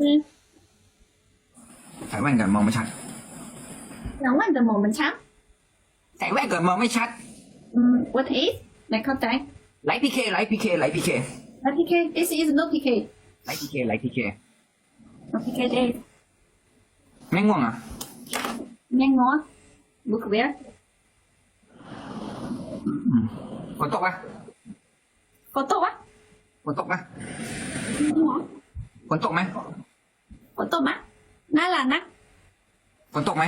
อืมใส่แว่นก่อนมองไม่ชัดหลังว่าจะมองมันชัดใส่แว่นก่อนมองไม่ชัดอืม what is ไม่เข้าใจไลท์พีเคไลท์พีเคไลท์พีเคแล้ว PK this is no PK ไลท์พีเคไลท์พีเค no PK day ไม่ง่วงอะแม่งงอ look where ฝนตกปะฝนตกวะฝ นตกปะฝนตกไหมฝนตกมะน่ารักนะฝนตกไหม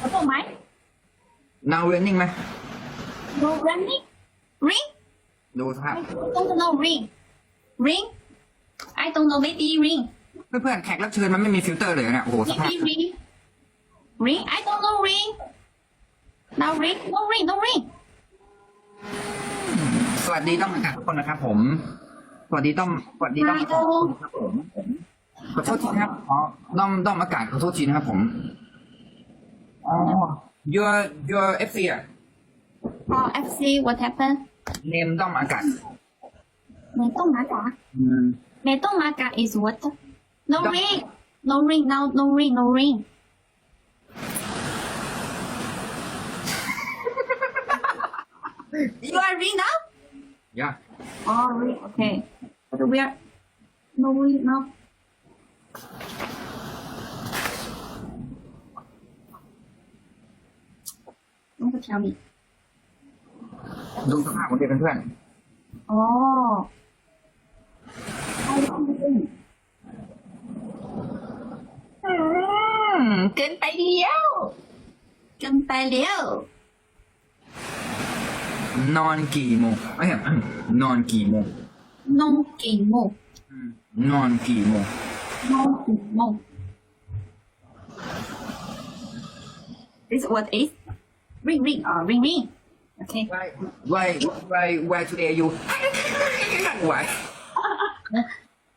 ฝนตกไหม now raining ไหม no running ring ดูสภาพ I don't know ring ring I don't know maybe ring เพื่อนๆแขกรับเชิญมันไม่มีฟิลเตอร์เลยเนี่ยโอ้โหสภาพ maybe ring ring I don't know ring now ring no ring no ring สวัสดีต้องอากาศทุกคนนะครับผม สวัสดีต้อมสวัสดีต้อมครับผมขอโทษทีนะครับอ๋อด้อมด้อมอากาศขอโทษทีนะครับผมอ๋อ your your FC อะ Oh, FC, what happened? เนมด้อมอากาศ Netong Maga. อืม Netong Maga is what? No Dong- ring. No ring. Now no ring. No ring. you are ring now? ยาก oh ring okay but we are no ring now Don't tell me ดูสภาพของเด็กเพื่อน oh I don't ring ๆอืมเกินไปเดียว เกินไปแล้วนอนกี่โมงเอ้ยน อนกี่โมงน้องกี่โมงอืมนอนกี่โมงน้องกี่โมง This what is ring ring uh ring ring okay why why why why today you why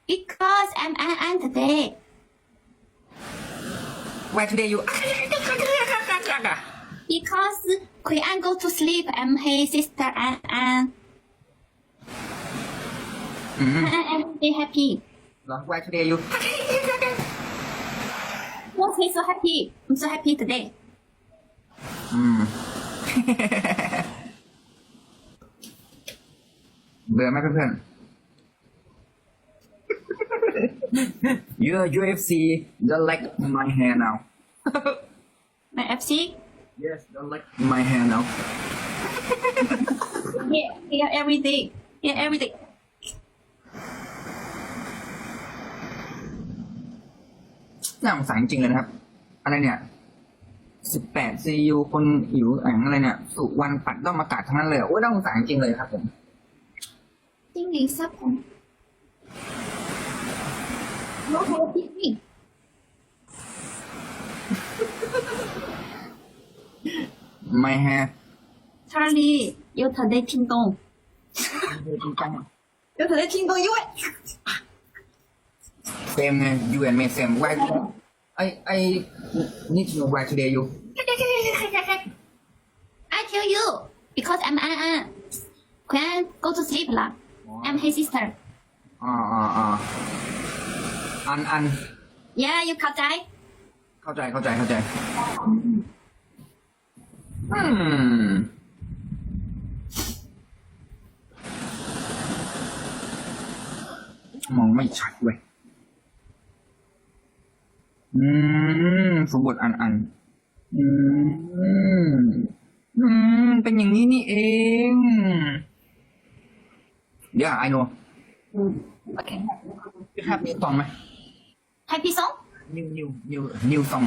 because I'm an an today why today you because Kui An go to sleep I'm his sister and and อืม and I'm very happy เหรอ why today you What is so happy I'm so happy today อืม เบื่อไหมเพื่อนๆ your UFC don't like my hair now my FC yes don't like my hair now here here every day here every day น่าสงสารจริงๆเลยนะครับ อะไรเนี่ยสิบแปดซียูคนอิ๋วแองอะไรเนี่ย สุวรรณปัดต้องมากาศทั้งนั้นเลย โอ้ยน่าสงสารจริงเลยครับผม ไม่ฮะ 차라리 이거 다내 what? Same, 이거 You and me same. เซมไงยูแอนเมเซมไวไอไอนี่คือไวทีเดียว I tell you because I'm an an. Can go to sleep lah. I'm his sister. Ah, ah, ah. อ่าอ่าอ่าอันอัน Yeah, you เข้าใจ เข้าใจเข้าใจเข้าใจ อื มมองไม่ชัดเว้ย อืม สมบทอันอัน อืม อืม เป็นอย่างนี้นี่เองเดี๋ยวไอโน่ Okay พี่ครับนิวซองไหม Happy song นิวนิวนิวนิวซอง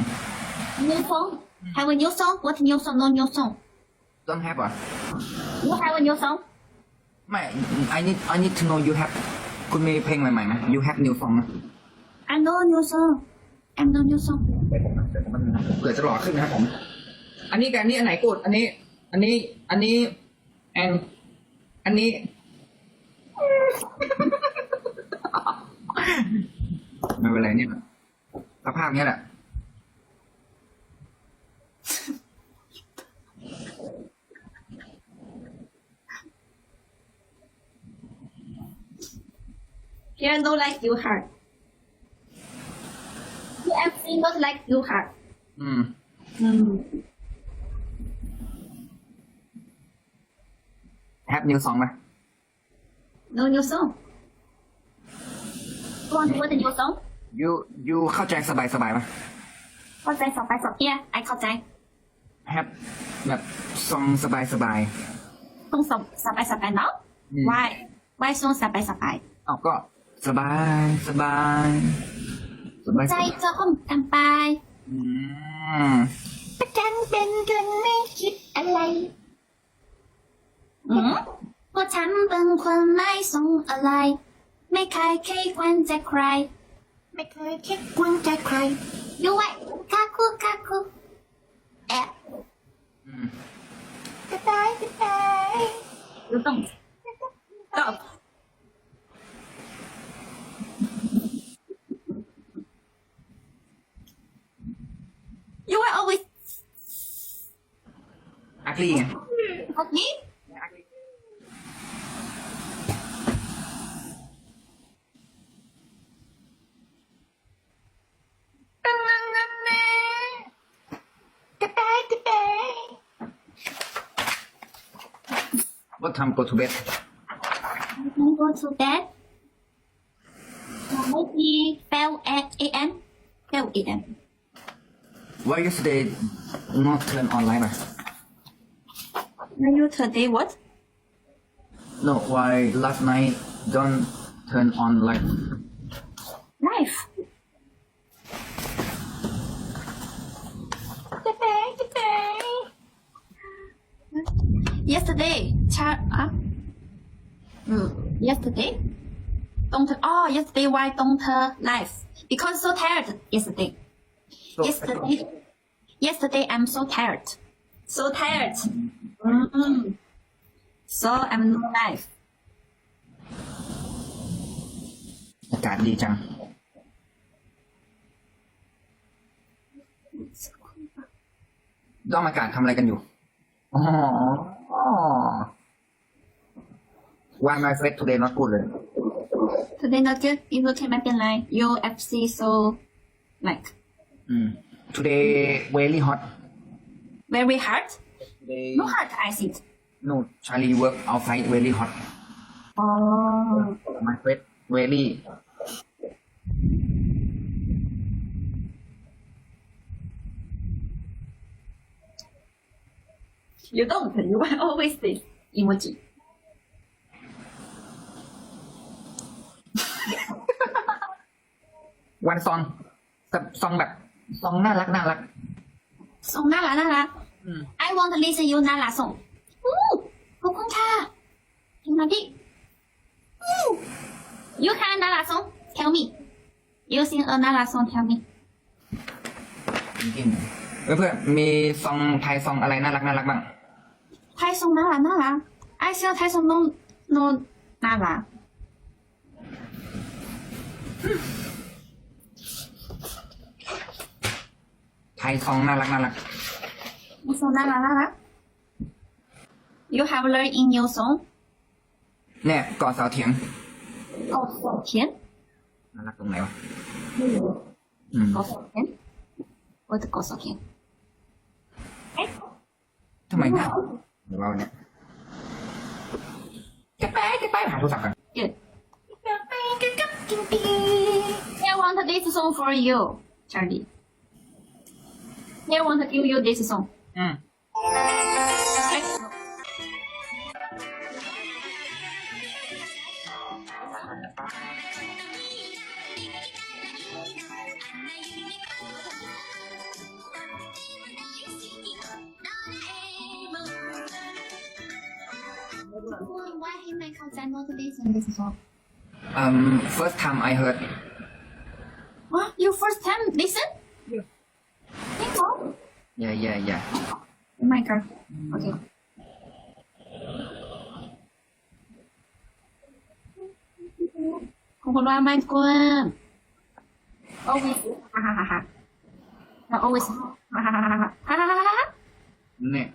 New song Have a new song What new song No new song ต้องแฮปอะ You have a new song ไม่ I need I need to know you have คุณมีเพลงใหม่ๆไหม you have new song นะ I know new song I'm no new song เผื่อจะหล่อขึ้นนะครับผม อันนี้กับอันนี้อันไหนกูดอันนี้ อันนี้ อันนี้แอนอันนี้ ไม่เป็นไรเนี่ยสภาพเนี้ยแหละ Here no like you heart sing not like you have อืม mm. have new song ไหม no new song you want to what new song you you เข้าใจสบายสบายไหมเข้าใจสอบไปสอบเนี่ยไอเข้าใจ have แบบซองสบายสบายต้องสอบสอบไปสอบไปเนาะอืม why why ส่งสอบไปสอบไปเอาก็ สบายสบายสบายใจจะห้องกันไปอืมประกันเป็นกันไม่คิดอะไรอืมเพราะฉันเป็นคนไม่ส่งอะไร ไม่เคยคิดควันใจใคร ไม่เคยคิดควันใจใครอยู่ไว้คาคุคาคุแอะอืมกระต่ายกระต่ายอยู่ต้องตอบ always อักลี่ไง okay กระต่ายกระต่ายว่าทำ go to bed Can go to bed. Maybe twelve at a.m. Twelve a.m. why yesterday not turn on ะ Are you today what? no why last night don't turn on live Life. Today, today. Yesterday, Char. Uh, mm, yesterday. Don't. Oh, yesterday. Why don't uh, life? Because so tired yesterday So- yesterday. Yesterday, I'm so tired. So tired. Mm. So I'm no life. อากาศดีจัง ด้อมอากาศทำอะไรกันอยู่ อ๋ออ๋อ Why my face today not good เลย Today not good. You look at my line. Your FC so like อืม Today very hot very hard. Today No hard, I think. no Charlie work outside very hot Oh. my face very You don't. You are always this emoji. วันซองแบบ ซองแบบซองน่ารักน่ารัก Song น่ารักน่ารัก อืม I want to listen you น่ารัก song อู้ขอบคุณค่ะถึงมาดิอู้ You can น่ารัก song Tell me You sing a น่ารัก song Tell me จริงๆเพื่อนๆมีซองไทยซองอะไรน่ารักน่ารักบ้าง ไทย song น่ารักน่ารัก I sing ไทย song no no น่ารัก Thai phong na lak na lak. Song na la na la. You have learned in your song. Nè, cỏ sáo thiến. Cỏ sáo thiến. Na lak t รงไหนวะ Cỏ sáo thiến. What cỏ sáo thiến? ทำไมนะเดี๋ยวเราเนี่ยจะไปจะไปหาโทรศัพท์กัน Good. I want this song for you, Charlie. I want to give you this song. อืม Why he make out not to listen this song? um first time I heard What? You first time listen? Yeah. Think so? yeah yeah yeah Oh my god. Okay. Không có mai quên. Always. Ha ha ha ha. No, always. Ha ha ha ha ha. Ha ha ha ha ha. เนี่ย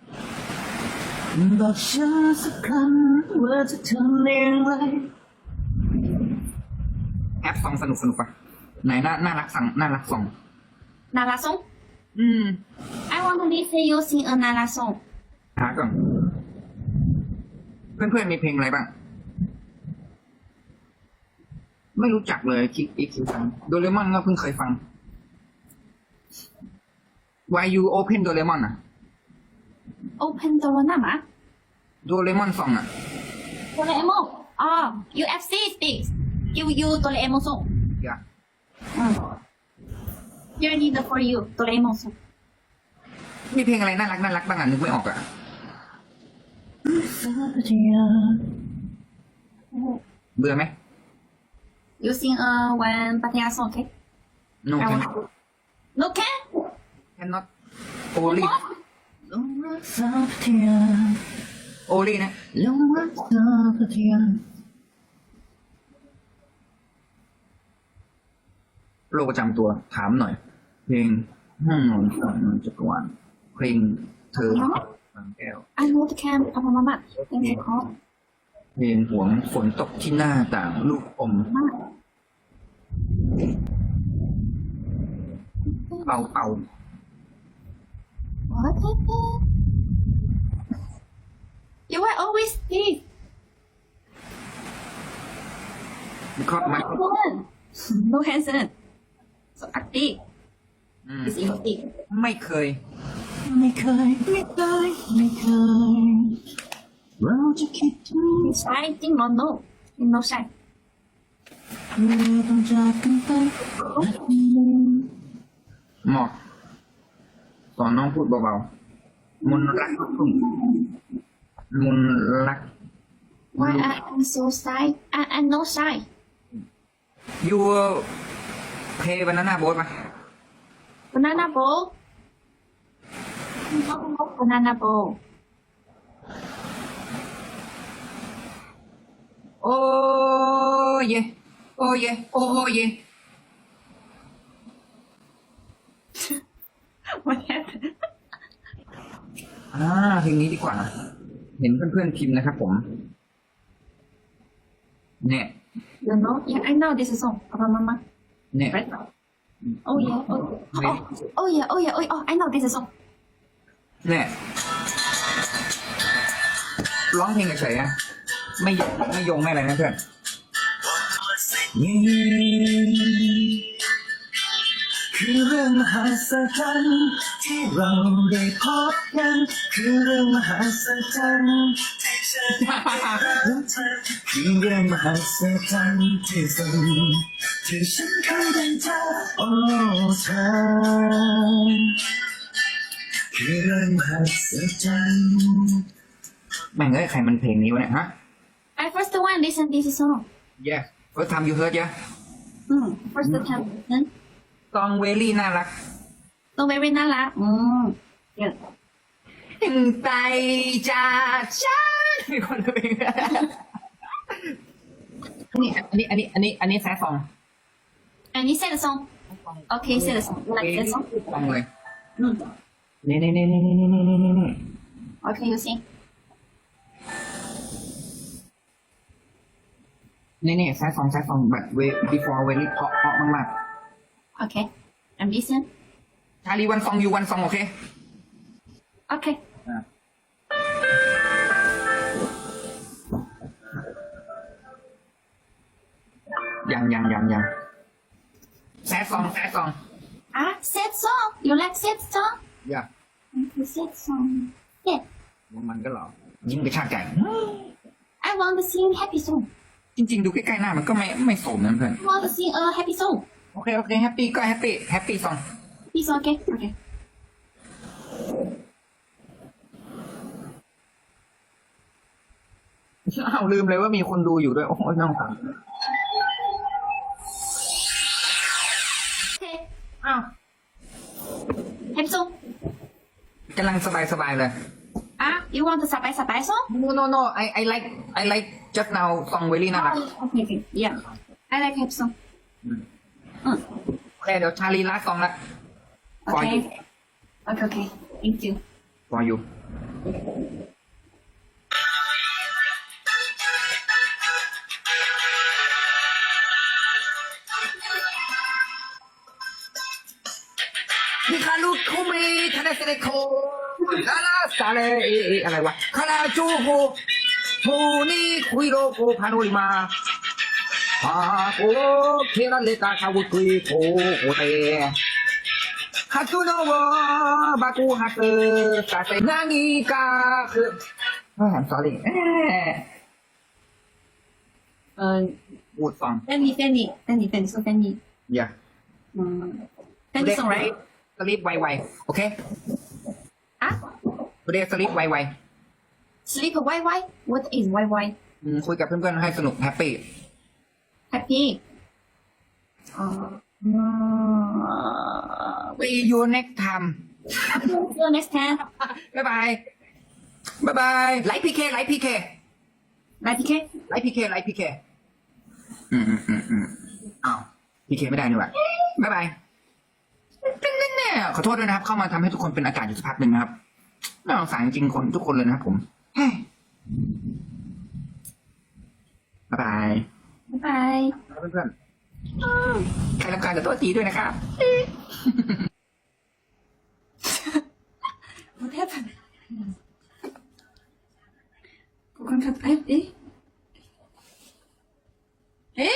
บอกฉันสักครั้งว่าจะทำอย่างไรแอปซองสนุกสนุกปะไหนน่าน่ารักสั่งน่ารักซอง Nala song อืม I want to listen you sing a Nala song หาก่อนเพื่อนๆมีเพลงอะไรบ้าง ไม่รู้จักเลยคิกอีกคือฟังโดเรมอนก็เพิ่งเคยฟัง Why you open โดเรมอนอะ Open the one nama โดเรมอนซองอะ Doraemon Oh UFC speaks You you Doraemon song อย่า mm. You need for you Doraemon song มี เพลงอะไรน่ารักน่ารักบ้างอะนึกไม่ออกอะเบื่อไหม You sing a one Pattaya song okay No I can want to No can cannot only only นะโรคประจำตัวถามหน่อย เพลงห้องนอนฝันนอนจักรวาล เพลงเธอบางแก้ว I know the can Papa Mama Thank you call เพลงหวงฝนตกที่หน้าต่างลูกอม เป่าเป่า What happened? You are always this. because my No Hanson. So active. อืม It's erotic. ไม่เคย ไม่เคย ไม่เคย ไม่เคย เราจะคิดถึง It's shy. Think no no. No shy. เมื่อต้องจากกันไปหมอกสอนน้องพูดเบาๆมนรักลูกทุ่งมนรัก Why I am so shy? I I'm no shy. ยูเพย์บานาน่าโบ๊ทปะ Banana bowl. Banana bowl. โอ้เยโอ้เยโอ้เย What happened? อ่าเพลงนี้ดีกว่า เห็นเพื่อนๆพิมพ์นะครับผม เนี่ย You know? Yeah, I know this song. Papa Mama. เนี่ย Right? Oh yeah. Oh, oh, oh yeah. Oh yeah. Oh, yeah. oh I know this song. เนี่ยร้องเพลงเฉยๆนะไม่ไม่ยงไม่อะไรนะเพื่อนคือเรื่องมหัศจรรย์ที่เราได้พบกัน คือเรื่องมหัศจรรย์ที่ฉันได้รักเธอคือเรื่องมหัศจรรย์ที่สุดที่ฉันเคยได้เจอโอ้เธอ คือเรื่องมหัศจรรย์แม่งเอ้ยใครมันเพลงนี้วะเนี่ยฮะ I first one listen this song. yes first time you heard yeah Mm, first time. Then ซองเวลี่น่ารัก so very น่ารัก Mm. Yeah. ถึงใจจากฉันมีคนเพลงนี่อันนี้อันนี้อันนี้อันนี้แซ่ซอง And you said the song. Okay, you said the song. You like that song? ซองเลย Mm. นี่นี่นี่นี่นี่นี่นี่นี่นี่ Okay, you sing. นี่นี่แซ่ซองแซ่ซองแบบ way before very เพาะเพาะมาก Okay. And listen. ๆชาลีวันซองยูวันซองโอเค Okay. ยังยังยังยังแซ่ซองแซ่ซอง Ah, sad song. You like sad song? อ ย่า Okay, sad song. Yeah. มันก็หรอยิ้มกระชากใจ I want to sing happy song. จริง ๆ ดูใกล้ๆหน้ามันก็ไม่ไม่สมนะเพื่อน I want to sing a happy song. โอเคโอเคแฮปปี้ก็แฮปปี้แฮปปี้ซอง Happy song, okay? Okay. อ้าวลืมเลยว่ามีคนดูอยู่ด้วย โอ้ยน้องสาว Okay. อ้าว Happy song. กำลังสบายสบายๆเลย Ah, you want the sabai sabai song? no no no I I like I like just now song very น่ารัก Okay, okay. Yeah. I like happy song. Mm. โอเคเดี๋ยวชาลีลาซองละ for you Okay. Okay, okay. Thank you. for you มิคารุคุมิคานาเซเลโคคาราซาเลเอเออะไรวะคาราจูโฮทูนิคุยโลโกพานุริมาฮาโกเคราเลตาคาวุตุยโคโอเตฮักุโนวะบากูฮาเตซาเซนานิกาคืออ่า sorry เออพูดฟังเต้นนี้เต้นนี้เต้นนี้เต้นนี้สู้เต้นนี้ yeah อืมเต้นนี้ส่งไร สลิปไวๆโอเคอะเรียกสลิปไวๆ sleep ไวๆ what is ไวๆอืคุยกับเพื่อนๆให้สนุกแฮปปี้ happy อ๋อ see you next time see you next time บายบายบ๊ายบายไลฟ์พีเคไลฟ์พีเคไลฟ์พีเคไลฟ์พีเคไลฟ์พีเคอืมอืมอืมอืมอ้าวพีเคไม่ได้นี่หว่าบ๊ายบาย ขอโทษด้วยนะครับ เข้ามาทำให้ทุกคนเป็นอากาศอยู่สักพักหนึ่งนะครับน่าสงสารจริงคนทุกคนเลยนะครับผมบ๊ายบายบ๊ายบายเพื่อนๆใครรับการจะตัวตีด้วยนะครับโอ้แทปกูกำลับเอ๊ะเฮ้